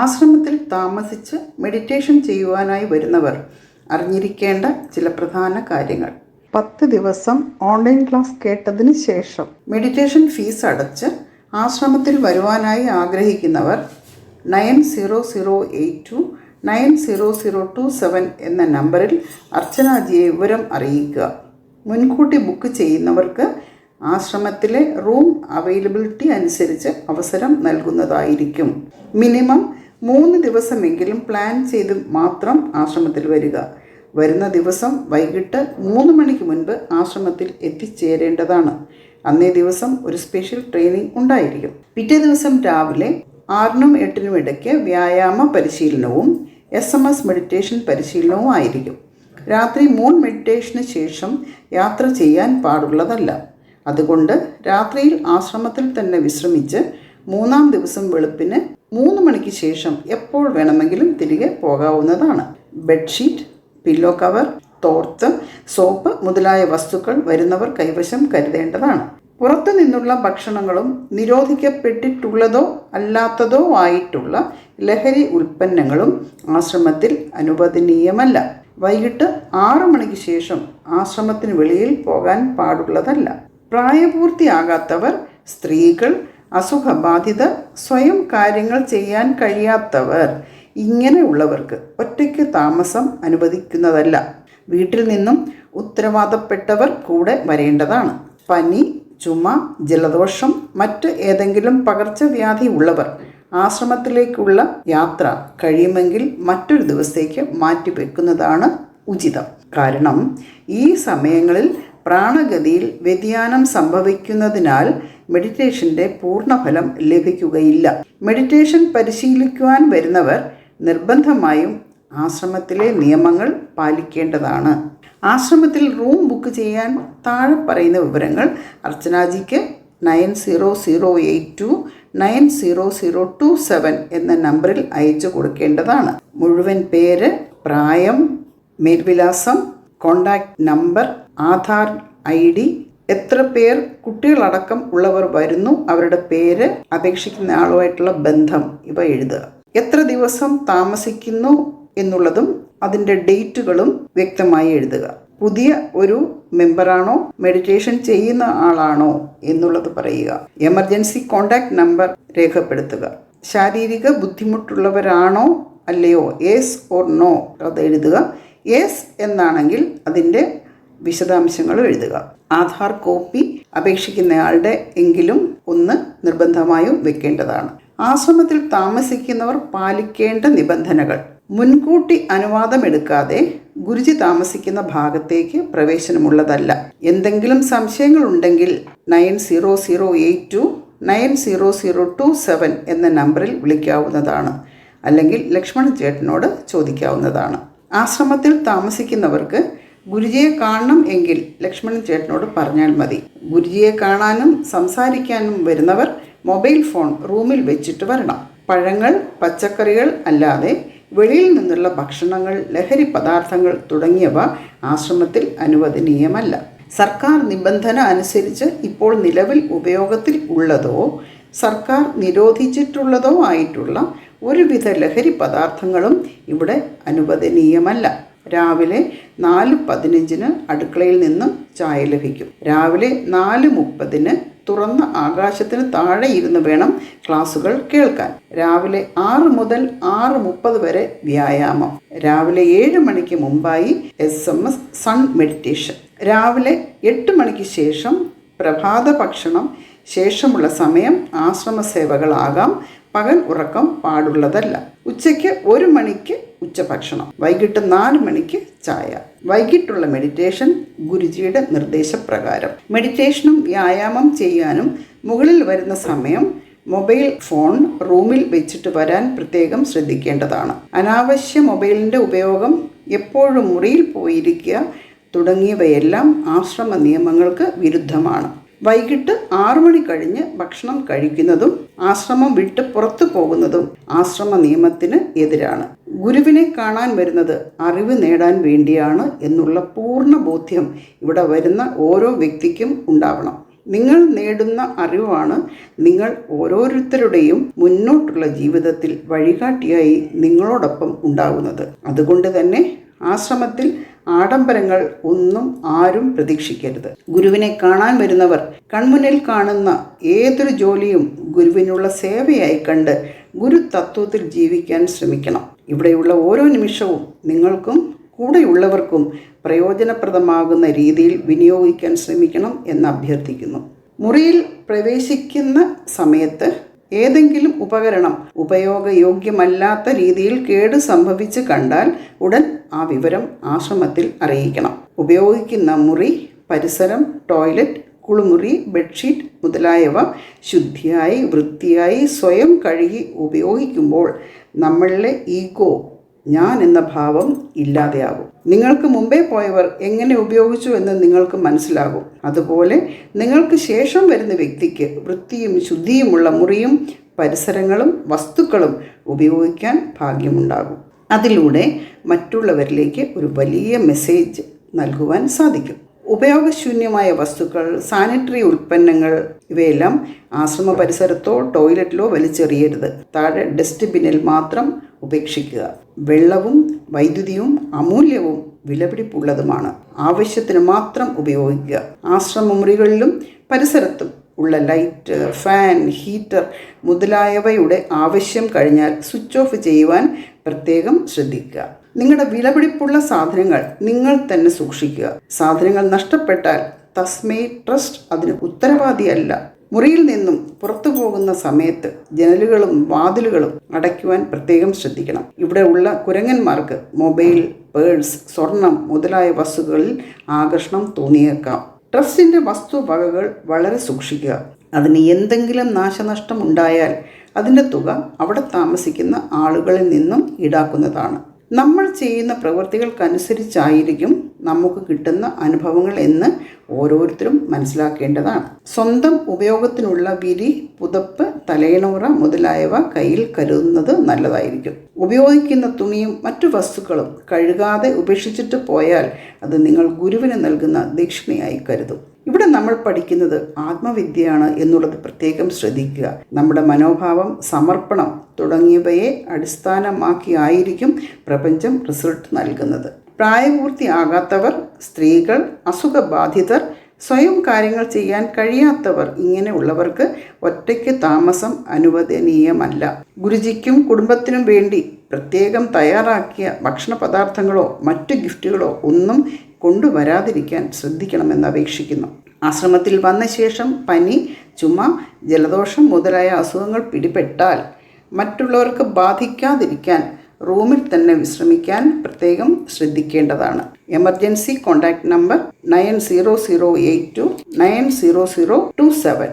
ആശ്രമത്തിൽ താമസിച്ച് മെഡിറ്റേഷൻ ചെയ്യുവാനായി വരുന്നവർ അറിഞ്ഞിരിക്കേണ്ട ചില പ്രധാന കാര്യങ്ങൾ. പത്ത് ദിവസം ഓൺലൈൻ ക്ലാസ് കേട്ടതിന് ശേഷം മെഡിറ്റേഷൻ ഫീസ് അടച്ച് ആശ്രമത്തിൽ വരുവാനായി ആഗ്രഹിക്കുന്നവർ nine zero zero eight two nine zero zero two seven എന്ന നമ്പറിൽ അർച്ചനാജിയെ വിവരം അറിയിക്കുക. മുൻകൂട്ടി ബുക്ക് ചെയ്യുന്നവർക്ക് ആശ്രമത്തിലെ റൂം അവൈലബിലിറ്റി അനുസരിച്ച് അവസരം നൽകുന്നതായിരിക്കും. മിനിമം മൂന്ന് ദിവസമെങ്കിലും പ്ലാൻ ചെയ്ത് മാത്രം ആശ്രമത്തിൽ വരിക. വരുന്ന ദിവസം വൈകിട്ട് മൂന്ന് മണിക്ക് മുൻപ് ആശ്രമത്തിൽ എത്തിച്ചേരേണ്ടതാണ്. അന്നേ ദിവസം ഒരു സ്പെഷ്യൽ ട്രെയിനിങ് ഉണ്ടായിരിക്കും. പിറ്റേ ദിവസം രാവിലെ ആറിനും എട്ടിനും ഇടയ്ക്ക് വ്യായാമ പരിശീലനവും എസ് എം എസ് മെഡിറ്റേഷൻ പരിശീലനവും ആയിരിക്കും. രാത്രി മൂൺ മെഡിറ്റേഷന് ശേഷം യാത്ര ചെയ്യാൻ പാടുള്ളതല്ല. അതുകൊണ്ട് രാത്രിയിൽ ആശ്രമത്തിൽ തന്നെ വിശ്രമിച്ച് മൂന്നാം ദിവസം വെളുപ്പിന് മൂന്ന് മണിക്ക് ശേഷം എപ്പോൾ വേണമെങ്കിലും തിരികെ പോകാവുന്നതാണ്. ബെഡ്ഷീറ്റ് പില്ലോ കവർ തോർത്ത് സോപ്പ് മുതലായ വസ്തുക്കൾ വരുന്നവർ കൈവശം കരുതേണ്ടതാണ്. പുറത്തു നിന്നുള്ള ഭക്ഷണങ്ങളും നിരോധിക്കപ്പെട്ടിട്ടുള്ളതോ അല്ലാത്തതോ ആയിട്ടുള്ള ലഹരി ഉൽപ്പന്നങ്ങളും ആശ്രമത്തിൽ അനുവദനീയമല്ല. വൈകിട്ട് ആറു മണിക്ക് ശേഷം ആശ്രമത്തിന് വെളിയിൽ പോകാൻ പാടുള്ളതല്ല. പ്രായപൂർത്തിയാകാത്തവർ സ്ത്രീകൾ അസുഖബാധിതർ സ്വയം കാര്യങ്ങൾ ചെയ്യാൻ കഴിയാത്തവർ ഇങ്ങനെയുള്ളവർക്ക് ഒറ്റയ്ക്ക് താമസം അനുവദിക്കുന്നതല്ല. വീട്ടിൽ നിന്നും ഉത്തരവാദപ്പെട്ടവർ കൂടെ വരേണ്ടതാണ്. പനി ചുമ ജലദോഷം മറ്റ് ഏതെങ്കിലും പകർച്ചവ്യാധി ഉള്ളവർ ആശ്രമത്തിലേക്കുള്ള യാത്ര കഴിയുമെങ്കിൽ മറ്റൊരു ദിവസത്തേക്ക് മാറ്റിവെക്കുന്നതാണ് ഉചിതം. കാരണം ഈ സമയങ്ങളിൽ പ്രാണഗതിയിൽ വ്യതിയാനം സംഭവിക്കുന്നതിനാൽ മെഡിറ്റേഷന്റെ പൂർണഫലം ലഭിക്കുകയില്ല. മെഡിറ്റേഷൻ പരിശീലിക്കുവാൻ വരുന്നവർ നിർബന്ധമായും ആശ്രമത്തിലെ നിയമങ്ങൾ പാലിക്കേണ്ടതാണ്. ആശ്രമത്തിൽ റൂം ബുക്ക് ചെയ്യാൻ താഴെ പറയുന്ന വിവരങ്ങൾ അർച്ചനാജിക്ക് nine zero zero eight two nine zero zero two seven എന്ന നമ്പറിൽ അയച്ചു കൊടുക്കേണ്ടതാണ്. മുഴുവൻ പേര് പ്രായം മേൽവിലാസം contact number Aadhaar I D എത്ര പേർ കുട്ടികളടക്കം ഉള്ളവർ വരുന്നു അവരുടെ പേര് അപേക്ഷിക്കുന്ന ആളുമായിട്ടുള്ള ബന്ധം ഇവ എഴുതുക. എത്ര ദിവസം താമസിക്കുന്നു എന്നുള്ളതും അതിന്റെ ഡേറ്റുകളും വ്യക്തമായി എഴുതുക. പുതിയ ഒരു മെമ്പറാണോ മെഡിറ്റേഷൻ ചെയ്യുന്ന ആളാണോ എന്നുള്ളത് പറയുക. എമർജൻസി കോണ്ടാക്ട് നമ്പർ രേഖപ്പെടുത്തുക. ശാരീരിക ബുദ്ധിമുട്ടുള്ളവരാണോ അല്ലയോ യെസ് ഓർ നോ അത് എഴുതുക. യെസ് എന്നാണെങ്കിൽ അതിന്റെ വിശദാംശങ്ങൾ എഴുതുക. ആധാർ കോപ്പി അപേക്ഷിക്കുന്നയാളുടെ എങ്കിലും ഒന്ന് നിർബന്ധമായും വെക്കേണ്ടതാണ്. ആശ്രമത്തിൽ താമസിക്കുന്നവർ പാലിക്കേണ്ട നിബന്ധനകൾ. മുൻകൂട്ടി അനുവാദമെടുക്കാതെ ഗുരുജി താമസിക്കുന്ന ഭാഗത്തേക്ക് പ്രവേശനമുള്ളതല്ല. എന്തെങ്കിലും സംശയങ്ങൾ ഉണ്ടെങ്കിൽ nine zero zero eight two nine zero zero two seven എന്ന നമ്പറിൽ വിളിക്കാവുന്നതാണ്. അല്ലെങ്കിൽ ലക്ഷ്മണ ചേട്ടനോട് ചോദിക്കാവുന്നതാണ്. ആശ്രമത്തിൽ താമസിക്കുന്നവർക്ക് ഗുരുജിയെ കാണണം എങ്കിൽ ലക്ഷ്മണൻ ചേട്ടനോട് പറഞ്ഞാൽ മതി. ഗുരുജിയെ കാണാനും സംസാരിക്കാനും വരുന്നവർ മൊബൈൽ ഫോൺ റൂമിൽ വെച്ചിട്ട് വരണം. പഴങ്ങൾ പച്ചക്കറികൾ അല്ലാതെ വെളിയിൽ നിന്നുള്ള ഭക്ഷണങ്ങൾ ലഹരി പദാർത്ഥങ്ങൾ തുടങ്ങിയവ ആശ്രമത്തിൽ അനുവദനീയമല്ല. സർക്കാർ നിബന്ധന അനുസരിച്ച് ഇപ്പോൾ നിലവിൽ ഉപയോഗത്തിൽ ഉള്ളതോ സർക്കാർ നിരോധിച്ചിട്ടുള്ളതോ ആയിട്ടുള്ള ഒരുവിധ ലഹരി പദാർത്ഥങ്ങളും ഇവിടെ അനുവദനീയമല്ല. രാവിലെ നാല് പതിനഞ്ചിന് അടുക്കളയിൽ നിന്നും ചായ ലഭിക്കും. രാവിലെ നാല് മുപ്പതിന് തുറന്ന ആകാശത്തിന് താഴെ ഇരുന്ന് വേണം ക്ലാസുകൾ കേൾക്കാൻ. രാവിലെ ആറ് മുതൽ ആറ് മുപ്പത് വരെ വ്യായാമം. രാവിലെ ഏഴ് മണിക്ക് മുമ്പായി S M S sun meditation രാവിലെ എട്ട് മണിക്ക് ശേഷം പ്രഭാത ഭക്ഷണം. ശേഷമുള്ള സമയം ആശ്രമ സേവകളാകാം. പകൽ ഉറക്കം പാടുള്ളതല്ല. ഉച്ചയ്ക്ക് ഒരു മണിക്ക് ഉച്ചഭക്ഷണം വൈകിട്ട് നാല് മണിക്ക് ചായ. വൈകിട്ടുള്ള മെഡിറ്റേഷൻ ഗുരുജിയുടെ നിർദ്ദേശപ്രകാരം. മെഡിറ്റേഷനും വ്യായാമം ചെയ്യാനും മുകളിൽ വരുന്ന സമയം മൊബൈൽ ഫോൺ റൂമിൽ വെച്ചിട്ട് വരാൻ പ്രത്യേകം ശ്രദ്ധിക്കേണ്ടതാണ്. അനാവശ്യ മൊബൈലിന്റെ ഉപയോഗം എപ്പോഴും മുറിയിൽ പോയിരിക്കുക തുടങ്ങിയവയെല്ലാം ആശ്രമ നിയമങ്ങൾക്ക് വിരുദ്ധമാണ്. വൈകിട്ട് ആറു മണി കഴിഞ്ഞ് ഭക്ഷണം കഴിക്കുന്നതും ആശ്രമം വിട്ട് പുറത്തു പോകുന്നതും ആശ്രമ നിയമത്തിന് എതിരാണ്. ഗുരുവിനെ കാണാൻ വരുന്നത് അറിവ് നേടാൻ വേണ്ടിയാണ് എന്നുള്ള പൂർണ ബോധ്യം ഇവിടെ വരുന്ന ഓരോ വ്യക്തിക്കും ഉണ്ടാവണം. നിങ്ങൾ നേടുന്ന അറിവാണ് നിങ്ങൾ ഓരോരുത്തരുടെയും മുന്നോട്ടുള്ള ജീവിതത്തിൽ വഴികാട്ടിയായി നിങ്ങളോടൊപ്പം ഉണ്ടാകുന്നത് അതുകൊണ്ട് തന്നെ ആശ്രമത്തിൽ ആഡംബരങ്ങൾ ഒന്നും ആരും പ്രതീക്ഷിക്കരുത്. ഗുരുവിനെ കാണാൻ വരുന്നവർ കൺമുന്നിൽ കാണുന്ന ഏതൊരു ജോലിയും ഗുരുവിനുള്ള സേവയായി കണ്ട് ഗുരു തത്വത്തിൽ ജീവിക്കാൻ ശ്രമിക്കണം. ഇവിടെയുള്ള ഓരോ നിമിഷവും നിങ്ങൾക്കും കൂടെയുള്ളവർക്കും പ്രയോജനപ്രദമാകുന്ന രീതിയിൽ വിനിയോഗിക്കാൻ ശ്രമിക്കണം എന്ന് അഭ്യർത്ഥിക്കുന്നു. മുറിയിൽ പ്രവേശിക്കുന്ന സമയത്ത് ഏതെങ്കിലും ഉപകരണം ഉപയോഗയോഗ്യമല്ലാത്ത രീതിയിൽ കേട് സംഭവിച്ച് കണ്ടാൽ ഉടൻ ആ വിവരം ആശ്രമത്തിൽ അറിയിക്കണം. ഉപയോഗിക്കുന്ന മുറി പരിസരം ടോയ്ലറ്റ് കുളിമുറി ബെഡ്ഷീറ്റ് മുതലായവ ശുദ്ധിയായി വൃത്തിയായി സ്വയം കഴുകി ഉപയോഗിക്കുമ്പോൾ നമ്മളിലെ ഈഗോ ഞാൻ എന്ന ഭാവം ഇല്ലാതെയാകും. നിങ്ങൾക്ക് മുമ്പേ പോയവർ എങ്ങനെ ഉപയോഗിച്ചു എന്ന് നിങ്ങൾക്ക് മനസ്സിലാകും. അതുപോലെ നിങ്ങൾക്ക് ശേഷം വരുന്ന വ്യക്തിക്ക് വൃത്തിയും ശുദ്ധിയുമുള്ള മുറിയും പരിസരങ്ങളും വസ്തുക്കളും ഉപയോഗിക്കാൻ ഭാഗ്യമുണ്ടാകും. അതിലൂടെ മറ്റുള്ളവരിലേക്ക് ഒരു വലിയ മെസ്സേജ് നൽകുവാൻ സാധിക്കും. ഉപയോഗശൂന്യമായ വസ്തുക്കൾ സാനിറ്ററി ഉൽപ്പന്നങ്ങൾ ഇവയെല്ലാം ആശ്രമ പരിസരത്തോ ടോയ്ലറ്റിലോ വലിച്ചെറിയരുത്. താഴെ ഡസ്റ്റ്ബിന്നിൽ മാത്രം ഉപേക്ഷിക്കുക. വെള്ളവും വൈദ്യുതിയും അമൂല്യവും വിലപിടിപ്പുള്ളതുമാണ്. ആവശ്യത്തിന് മാത്രം ഉപയോഗിക്കുക. ആശ്രമ മുറികളിലും പരിസരത്തും ഉള്ള ലൈറ്റ് ഫാൻ ഹീറ്റർ മുതലായവയുടെ ആവശ്യം കഴിഞ്ഞാൽ സ്വിച്ച് ഓഫ് ചെയ്യുവാൻ പ്രത്യേകം ശ്രദ്ധിക്കുക. നിങ്ങളുടെ വിലപിടിപ്പുള്ള സാധനങ്ങൾ നിങ്ങൾ തന്നെ സൂക്ഷിക്കുക. സാധനങ്ങൾ നഷ്ടപ്പെട്ടാൽ തസ്മേ ട്രസ്റ്റ് അതിന് ഉത്തരവാദിയല്ല. മുറിയിൽ നിന്നും പുറത്തു പോകുന്ന സമയത്ത് ജനലുകളും വാതിലുകളും അടയ്ക്കുവാൻ പ്രത്യേകം ശ്രദ്ധിക്കണം. ഇവിടെ ഉള്ള കുരങ്ങന്മാർക്ക് മൊബൈൽ പേഴ്സ് സ്വർണം മുതലായ വസ്തുക്കളിൽ ആകർഷണം തോന്നിയേക്കാം. ട്രസ്റ്റിന്റെ വസ്തുവകകൾ വളരെ സൂക്ഷിക്കുക. അതിന് എന്തെങ്കിലും നാശനഷ്ടം ഉണ്ടായാൽ അതിന്റെ തുക അവിടെ താമസിക്കുന്ന ആളുകളിൽ നിന്നും ഈടാക്കുന്നതാണ്. നമ്മൾ ചെയ്യുന്ന പ്രവൃത്തികൾക്കനുസരിച്ചായിരിക്കും നമുക്ക് കിട്ടുന്ന അനുഭവങ്ങൾ എന്ന് ഓരോരുത്തരും മനസ്സിലാക്കേണ്ടതാണ്. സ്വന്തം ഉപയോഗത്തിനുള്ള വിരി പുതപ്പ് തലയിണുറ മുതലായവ കയ്യിൽ കരുതുന്നത് നല്ലതായിരിക്കും. ഉപയോഗിക്കുന്ന തുണിയും മറ്റു വസ്തുക്കളും കഴുകാതെ ഉപേക്ഷിച്ചിട്ട് പോയാൽ അത് നിങ്ങൾ ഗുരുവിന് നൽകുന്ന ദക്ഷിണയായി കരുതും. ഇവിടെ നമ്മൾ പഠിക്കുന്നത് ആത്മവിദ്യയാണ് എന്നുള്ളത് പ്രത്യേകം ശ്രദ്ധിക്കുക. നമ്മുടെ മനോഭാവം സമർപ്പണം തുടങ്ങിയവയെ അടിസ്ഥാനമാക്കിയായിരിക്കും പ്രപഞ്ചം റിസൾട്ട് നൽകുന്നത്. പ്രായപൂർത്തിയാകാത്തവർ സ്ത്രീകൾ അസുഖബാധിതർ സ്വയം കാര്യങ്ങൾ ചെയ്യാൻ കഴിയാത്തവർ ഇങ്ങനെയുള്ളവർക്ക് ഒറ്റയ്ക്ക് താമസം അനുവദനീയമല്ല. ഗുരുജിക്കും കുടുംബത്തിനും വേണ്ടി പ്രത്യേകം തയ്യാറാക്കിയ ഭക്ഷണ പദാർത്ഥങ്ങളോ മറ്റു ഗിഫ്റ്റുകളോ ഒന്നും കൊണ്ടുവരാതിരിക്കാൻ ശ്രദ്ധിക്കണമെന്ന് അപേക്ഷിക്കുന്നു. ആശ്രമത്തിൽ വന്ന ശേഷം പനി ചുമ ജലദോഷം മുതലായ അസുഖങ്ങൾ പിടിപെട്ടാൽ മറ്റുള്ളവർക്ക് ബാധിക്കാതിരിക്കാൻ റൂമിൽ തന്നെ വിശ്രമിക്കാൻ പ്രത്യേകം ശ്രദ്ധിക്കേണ്ടതാണ്. Emergency contact number nine zero zero eight two nine zero zero two seven.